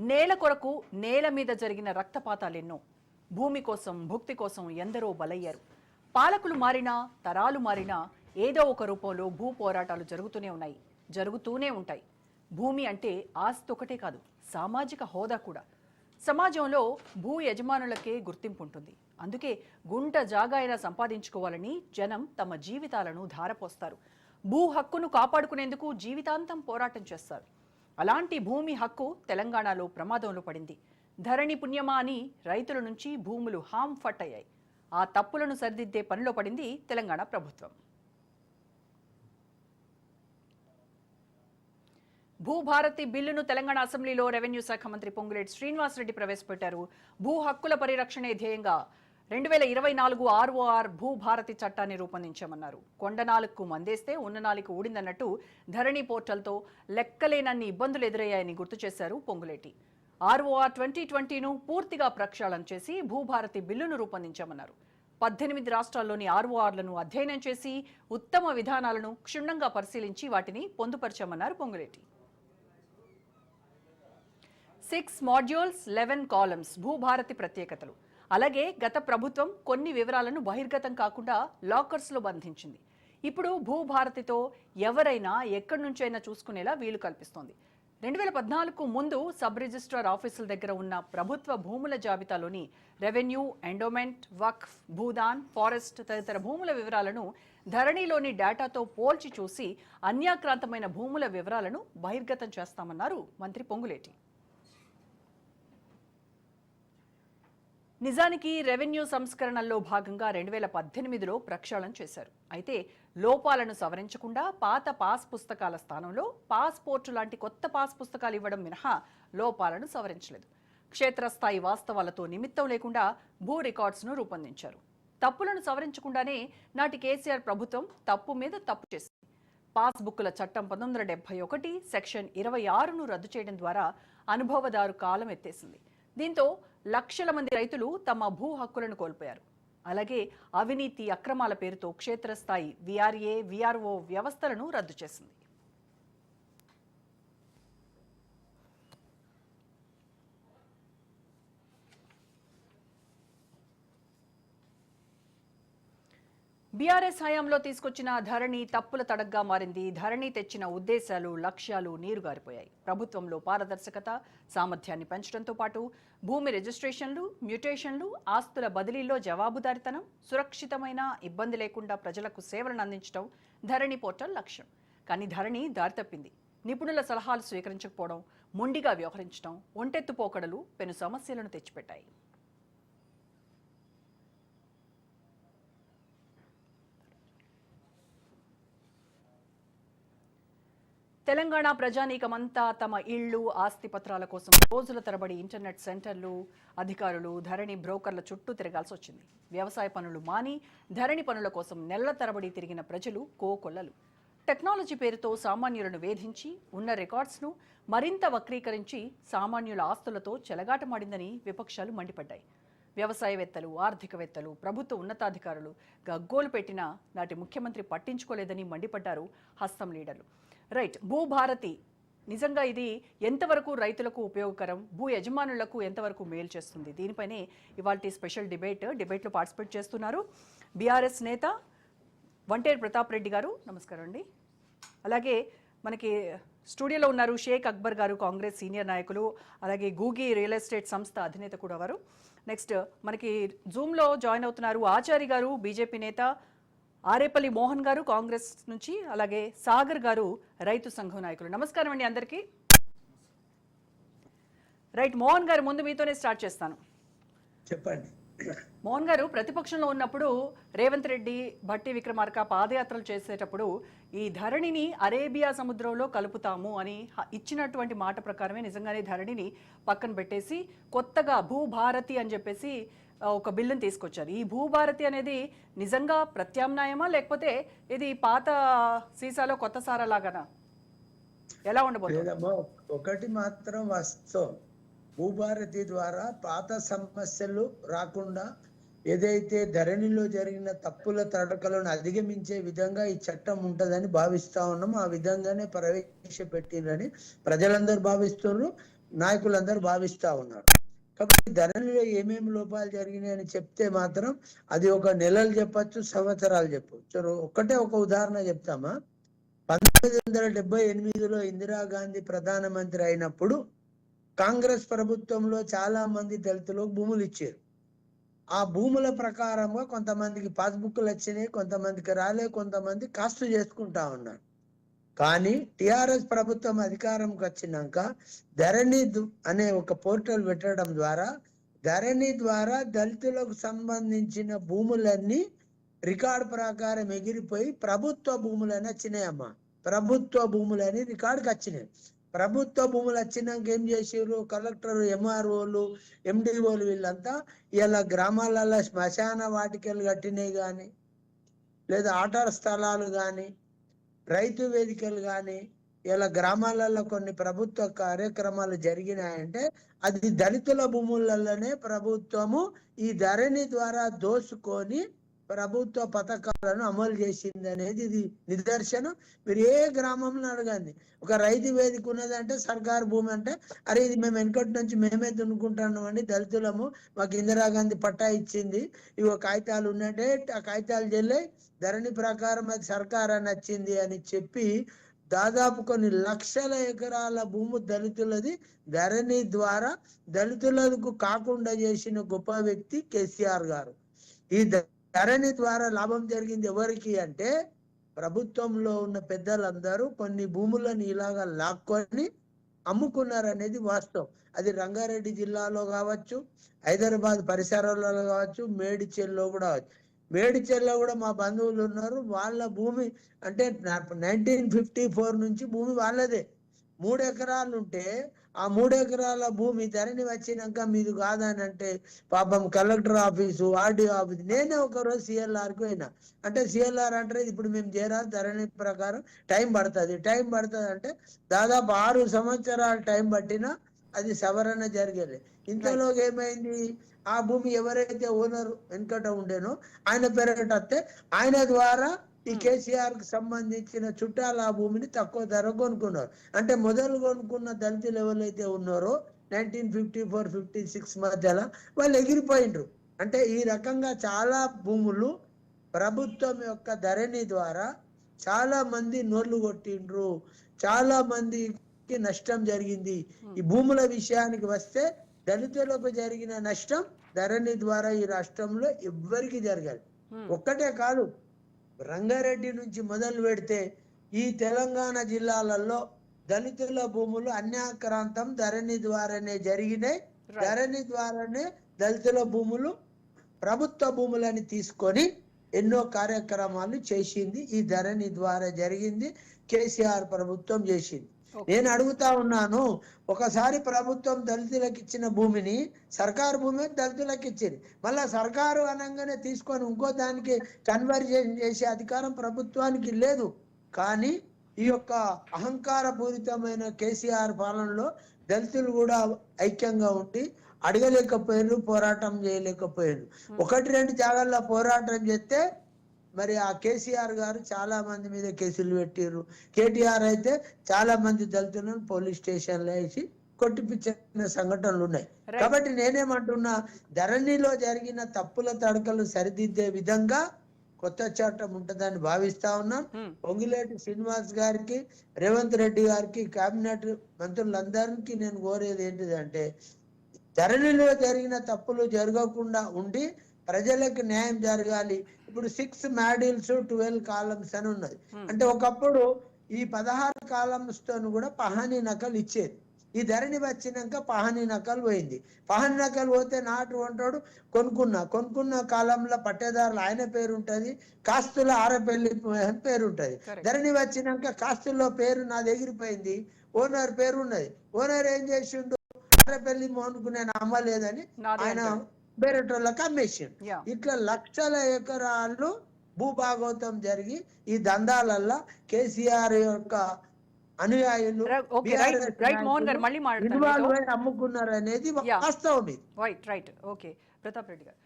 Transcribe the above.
నేల కొరకు నేల మీద జరిగిన రక్తపాతాలెన్నో. భూమి కోసం భుక్తి కోసం ఎందరో బలయ్యారు. పాలకులు మారినా తరాలు మారినా ఏదో ఒక రూపంలో భూ పోరాటాలు జరుగుతూనే ఉన్నాయి. జరుగుతూనే ఉంటాయి. భూమి అంటే ఆస్తి ఒకటే కాదు సామాజిక హోదా కూడా. సమాజంలో భూ యజమానులకే గుర్తింపు ఉంటుంది. అందుకే గుంట జాగా అయినా సంపాదించుకోవాలని జనం తమ జీవితాలను ధారపోస్తారు. భూ హక్కును కాపాడుకునేందుకు జీవితాంతం పోరాటం చేస్తారు. అలాంటి భూమి హక్కు తెలంగాణలో ప్రమాదంలో పడింది. ధరణి పుణ్యమా అని రైతుల నుంచి భూములు హామ్ ఫట్ అయ్యాయి ఆ తప్పులను సరిదిద్దే పనిలో పడింది తెలంగాణ ప్రభుత్వం. భూభారతి బిల్లును తెలంగాణ అసెంబ్లీలో రెవెన్యూ శాఖ మంత్రి పొంగులేటి శ్రీనివాసరెడ్డి ప్రవేశపెట్టారు. భూ హక్కుల పరిరక్షణే ధ్యేయంగా రెండు వేల ఇరవై నాలుగు ఆర్ఓఆర్ భూభారతి చట్టాన్ని రూపొందించామన్నారు. కొండ నాలుగుకు మందేస్తే ఉన్న నాలుగు ఊడిందన్నట్టు ధరణి పోర్టల్తో లెక్కలేనన్ని ఇబ్బందులు ఎదురయ్యాయని గుర్తు చేశారు పొంగులేటి. ఆర్ఓఆర్ ట్వంటీ ట్వంటీను పూర్తిగా ప్రక్షాళన చేసి భూభారతి బిల్లును రూపొందించామన్నారు. పద్దెనిమిది రాష్ట్రాల్లోని ఆర్ఓఆర్లను అధ్యయనం చేసి ఉత్తమ విధానాలను క్షుణ్ణంగా పరిశీలించి వాటిని పొందుపరిచామన్నారు Ponguleti. Six modules eleven columns Bhubharati ప్రత్యేకతలు. అలాగే గత ప్రభుత్వం కొన్ని వివరాలను బహిర్గతం కాకుండా లాకర్స్లో బంధించింది. ఇప్పుడు భూభారతితో ఎవరైనా ఎక్కడి నుంచైనా చూసుకునేలా వీలు కల్పిస్తోంది. రెండు వేల పద్నాలుగుకు ముందు సబ్ రిజిస్ట్రార్ ఆఫీసుల దగ్గర ఉన్న ప్రభుత్వ భూముల జాబితాలోని రెవెన్యూ ఎండోమెంట్ వక్ఫ్ భూదాన్ ఫారెస్ట్ తదితర భూముల వివరాలను ధరణిలోని డేటాతో పోల్చి చూసి అన్యాక్రాంతమైన భూముల వివరాలను బహిర్గతం చేస్తామన్నారు మంత్రి పొంగులేటి. నిజానికి రెవెన్యూ సంస్కరణల్లో భాగంగా రెండు వేల పద్దెనిమిదిలో ప్రక్షాళన చేశారు. అయితే లోపాలను సవరించకుండా పాత పాస్ పుస్తకాల స్థానంలో పాస్పోర్టు లాంటి కొత్త పాస్ పుస్తకాలు ఇవ్వడం మినహా లోపాలను సవరించలేదు. క్షేత్రస్థాయి వాస్తవాలతో నిమిత్తం లేకుండా భూ రికార్డ్స్ను రూపొందించారు. తప్పులను సవరించకుండానే నాటి కేసీఆర్ ప్రభుత్వం తప్పు మీద తప్పు చేసింది. పాస్బుక్ల చట్టం పంతొమ్మిది వందల ఒకటి సెక్షన్ ఇరవై ఆరును రద్దు చేయడం ద్వారా అనుభవదారు కాలం ఎత్తేసింది. దీంతో లక్షల మంది రైతులు తమ భూ హక్కులను కోల్పోయారు. అలాగే అవినీతి అక్రమాల పేరుతో క్షేత్రస్థాయి విఆర్ఏ విఆర్ఓ వ్యవస్థలను రద్దు చేసింది. బీఆర్ఎస్ హయాంలో తీసుకొచ్చిన ధరణి తప్పుల తడగ్గా మారింది. ధరణి తెచ్చిన ఉద్దేశాలు లక్ష్యాలు నీరుగారిపోయాయి. ప్రభుత్వంలో పారదర్శకత సామర్థ్యాన్ని పెంచడంతో పాటు భూమి రిజిస్ట్రేషన్లు మ్యూటేషన్లు ఆస్తుల బదిలీలో జవాబుదారితనం సురక్షితమైన ఇబ్బంది లేకుండా ప్రజలకు సేవలను అందించడం ధరణి పోర్టల్ లక్ష్యం. కానీ ధరణి దారితప్పింది. నిపుణుల సలహాలు స్వీకరించకపోవడం మొండిగా వ్యవహరించడం ఒంటెత్తు పోకడలు పెను సమస్యలను తెచ్చిపెట్టాయి. తెలంగాణ ప్రజానీకమంతా తమ ఇళ్ళు ఆస్తి పత్రాల కోసం రోజుల తరబడి ఇంటర్నెట్ సెంటర్లు అధికారులు ధరణి బ్రోకర్ల చుట్టూ తిరగాల్సి వచ్చింది వ్యవసాయ పనులు మాని ధరణి పనుల కోసం నెలల తరబడి తిరిగిన ప్రజలు కోకొల్లలు. టెక్నాలజీ పేరుతో సామాన్యులను వేధించి ఉన్న రికార్డ్స్ను మరింత వక్రీకరించి సామాన్యుల ఆస్తులతో చెలగాటమాడిందని విపక్షాలు మండిపడ్డాయి. వ్యవసాయవేత్తలు ఆర్థికవేత్తలు ప్రభుత్వ ఉన్నతాధికారులు గగ్గోలు పెట్టినా నాటి ముఖ్యమంత్రి పట్టించుకోలేదని మండిపడ్డారు హస్తం లీడర్లు. రైట్. భూభారతి. నిజంగా ఇది ఎంతవరకు రైతులకు ఉపయోగకరం? భూ యజమానులకు ఎంతవరకు మేలు చేస్తుంది? దీనిపైనే ఇవాళ స్పెషల్ డిబేట్ డిబేట్లో పార్టిసిపేట్ చేస్తున్నారు బీఆర్ఎస్ నేత వంటేరు ప్రతాప్ రెడ్డి గారు. నమస్కారం అండి. అలాగే మనకి స్టూడియోలో ఉన్నారు షేక్ అక్బర్ గారు కాంగ్రెస్ సీనియర్ నాయకులు అలాగే గూగి రియల్ ఎస్టేట్ సంస్థ అధినేత కూడా వారు. నెక్స్ట్ మనకి జూమ్లో జాయిన్ అవుతున్నారు ఆచారి గారు బీజేపీ నేత. ఆరేపల్లి మోహన్ గారు కాంగ్రెస్ నుంచి అలాగే సాగర్ గారు రైతు సంఘం నాయకులు. నమస్కారం అండి అందరికీ. రైట్ మోహన్ గారు ముందు మీతోనే స్టార్ట్ చేస్తాను. చెప్పండి. మోహన్ గారు ప్రతిపక్షంలో ఉన్నప్పుడు రేవంత్ రెడ్డి భట్టి విక్రమార్క పాదయాత్రలు చేసేటప్పుడు ఈ ధరణిని అరేబియా సముద్రంలో కలుపుతాము అని ఇచ్చినటువంటి మాట ప్రకారమే నిజంగానే ధరణిని పక్కన పెట్టేసి కొత్తగా భూభారతి అని చెప్పేసి ఒక బిల్లును తీసుకొచ్చారు. ఈ భూభారతి అనేది నిజంగా ప్రత్యామ్నాయమా? లేకపోతే ఇది పాత సీసాలో కొత్త సారా లాగానా ఎలా ఉండబోతుంది? ఒకటి మాత్రం వాస్తవం. భూభారతి ద్వారా పాత సమస్యలు రాకుండా ఏదైతే ధరణిలో జరిగిన తప్పుల తడకలను అధిగమించే విధంగా ఈ చట్టం ఉంటుందని భావిస్తా ఉన్నాం. ఆ విధంగానే ప్రవేశపెట్టిందని ప్రజలందరూ భావిస్తున్నారు నాయకులందరూ భావిస్తా ఉన్నారు. కాబట్టి ధరణిలో ఏమేమి లోపాలు జరిగినాయని చెప్తే మాత్రం అది ఒక నెలలు చెప్పచ్చు సంవత్సరాలు చెప్పొచ్చు. ఒక్కటే ఒక ఉదాహరణ చెప్తామా? పంతొమ్మిది వందల డెబ్బై ఎనిమిదిలో ఇందిరాగాంధీ ప్రధానమంత్రి అయినప్పుడు కాంగ్రెస్ ప్రభుత్వంలో చాలా మంది దళితులకు భూములు ఇచ్చారు. ఆ భూముల ప్రకారంగా కొంతమందికి పాస్బుక్లు వచ్చినాయి కొంతమందికి రాలే కొంతమంది కాస్ట్ చేసుకుంటా ఉన్నారు. కానీ టిఆర్ఎస్ ప్రభుత్వం అధికారంకి వచ్చినాక ధరణి అనే ఒక పోర్టల్ పెట్టడం ద్వారా ధరణి ద్వారా దళితులకు సంబంధించిన భూములన్నీ రికార్డు ప్రకారం ఎగిరిపోయి ప్రభుత్వ భూములని వచ్చినాయమ్మా ప్రభుత్వ భూములని రికార్డుకి వచ్చినాయి. ప్రభుత్వ భూములు వచ్చినాక ఏం చేసారు కలెక్టర్ ఎంఆర్ఓలు ఎండిఓలు వీళ్ళంతా ఇలా గ్రామాలలో శ్మశాన వాటికలు కట్టినవి కానీ లేదా ఆట స్థలాలు కానీ రైతు వేదికలు కానీ ఇలా గ్రామాలలో కొన్ని ప్రభుత్వ కార్యక్రమాలు జరిగినాయంటే అది దళితుల భూములలోనే ప్రభుత్వము ఈ ధరణి ద్వారా దోసుకొని ప్రభుత్వ పథకాలను అమలు చేసింది అనేది ఇది నిదర్శనం. మీరు ఏ గ్రామంలో అడగండి. ఒక రైతు వేదిక ఉన్నదంటే సర్కారు భూమి అంటే అరే ఇది మేము వెనకటి నుంచి మేమే దున్నుకుంటున్నామండి దళితులము మాకు ఇందిరాగాంధీ పట్టా ఇచ్చింది ఇవి కాగితాలు ఉన్నట్టే ఆ కాగితాలు చెల్లే ధరణి ప్రకారం అది సర్కార్ అని వచ్చింది అని చెప్పి దాదాపు కొన్ని లక్షల ఎకరాల భూమి దళితులది ధరణి ద్వారా దళితులకు కాకుండా చేసిన గొప్ప వ్యక్తి కేసీఆర్ గారు. ఈ ధరణి ద్వారా లాభం జరిగింది ఎవరికి అంటే ప్రభుత్వంలో ఉన్న పెద్దలందరూ కొన్ని భూములను ఇలాగా లాక్కొని అమ్ముకున్నారనేది వాస్తవం. అది రంగారెడ్డి జిల్లాలో కావచ్చు హైదరాబాద్ పరిసరాలలో కావచ్చు మేడిచెల్లో కూడా మేడిచెల్లో కూడా మా బంధువులు ఉన్నారు. వాళ్ళ భూమి అంటే నైన్టీన్ ఫిఫ్టీ ఫోర్ నుంచి భూమి వాళ్ళదే. మూడు ఎకరాలు ఉంటే ఆ మూడు ఎకరాల భూమి ధరణి వచ్చినాక మీది కాదని అంటే పాపం కలెక్టర్ ఆఫీసు ఆర్డీఓ ఆఫీస్ నేనే ఒక రోజు సిఎల్ఆర్కి పోయినా. అంటే సిఎల్ఆర్ అంటే ఇప్పుడు మేము చేరాలి ధరణి ప్రకారం టైం పడుతుంది. టైం పడుతుంది అంటే దాదాపు ఆరు సంవత్సరాలు టైం పట్టినా అది సవరణ జరిగేది. ఇంతలో ఏమైంది? ఆ భూమి ఎవరైతే ఓనర్ వెనుకట ఉండేనో ఆయన పేరట వస్తే ఆయన ద్వారా ఈ Hmm. కేసీఆర్కి సంబంధించిన చుట్టాలు ఆ భూమిని తక్కువ ధర కొనుక్కున్నారు. అంటే మొదలు కొనుక్కున్న దళితులు ఎవరైతే ఉన్నారో nineteen fifty four fifty six మధ్యలో వాళ్ళు ఎగిరిపోయిండ్రు. అంటే ఈ రకంగా చాలా భూములు ప్రభుత్వం యొక్క ధరణి ద్వారా చాలా మంది నోళ్ళు కొట్టిండ్రు. చాలా మందికి నష్టం జరిగింది. ఈ భూముల విషయానికి వస్తే దళితులకు జరిగిన నష్టం ధరణి ద్వారా ఈ రాష్ట్రంలో ఎవ్వరికి జరగాలి. Hmm. ఒక్కటే కాదు రంగారెడ్డి నుంచి మొదలు పెడితే ఈ తెలంగాణ జిల్లాలలో దళితుల భూములు అన్యాక్రాంతం ధరణి ద్వారానే జరిగినాయి. ధరణి ద్వారానే దళితుల భూములు ప్రభుత్వ భూములని తీసుకొని ఎన్నో కార్యక్రమాలు చేసింది ఈ ధరణి ద్వారా జరిగింది కేసీఆర్ ప్రభుత్వం చేసింది. నేను అడుగుతా ఉన్నాను ఒకసారి ప్రభుత్వం దళితులకు ఇచ్చిన భూమిని సర్కారు భూమి దళితులకు ఇచ్చింది. మళ్ళా సర్కారు అనగానే తీసుకొని ఇంకో దానికి కన్వర్జేషన్ చేసే అధికారం ప్రభుత్వానికి లేదు. కానీ ఈ యొక్క అహంకారపూరితమైన కేసీఆర్ పాలనలో దళితులు కూడా ఐక్యంగా ఉండి అడగలేకపోయారు పోరాటం చేయలేకపోయారు ఒకటి రెండు జాగాల్లో పోరాటం చేస్తే మరి ఆ కేసీఆర్ గారు చాలా మంది మీద కేసులు పెట్టారు కేటీఆర్ అయితే చాలా మంది దళితులను పోలీస్ స్టేషన్లో వేసి కొట్టిపించిన సంఘటనలు ఉన్నాయి. కాబట్టి నేనేమంటున్నా ధరణిలో జరిగిన తప్పుల తడకలు సరిదిద్దే విధంగా కొత్త చట్టం ఉంటుందని భావిస్తా ఉన్నాం. పొంగిలేటి శ్రీనివాస్ గారికి రేవంత్ రెడ్డి గారికి కేబినెట్ మంత్రులందరికీ నేను కోరేది ఏంటిదంటే ధరణిలో జరిగిన తప్పులు జరగకుండా ఉండి ప్రజలకు న్యాయం జరగాలి. ఇప్పుడు సిక్స్ మ్యాడిల్స్ ట్వెల్వ్ కాలమ్స్ అని ఉన్నది. Hmm. అంటే ఒకప్పుడు ఈ పదహారు కాలమ్స్ తోను కూడా పహానీ నకలు ఇచ్చేది. ఈ ధరణి వచ్చినాక పహానీ నకలు పోయింది. పహానీ నకలు పోతే నాటు ఉంటాడు కొనుక్కున్నా. కొనుక్కున్న కాలంలో పట్టేదారులు ఆయన పేరు ఉంటది కాస్తుల ఆరపల్లి అని పేరు ఉంటది. ధరణి వచ్చినాక కాస్తుల్లో పేరు నా ఎగిరిపోయింది ఓనర్ పేరు ఉన్నది. ఓనర్ ఏం చేసిండు? ఆరపల్లి మోనుకు నేను అమ్మలేదని ఆయన అంటాడు. వేరేటోళ్ళకి అమ్మేసిండు. ఇట్లా లక్షల ఎకరాలు భూభాగవతం జరిగి ఈ దందాలల్లా కేసీఆర్ యొక్క అనుయాయులు అమ్ముకున్నారు అనేది. వాస్తవం ఇది right right okay Pratap Reddy garu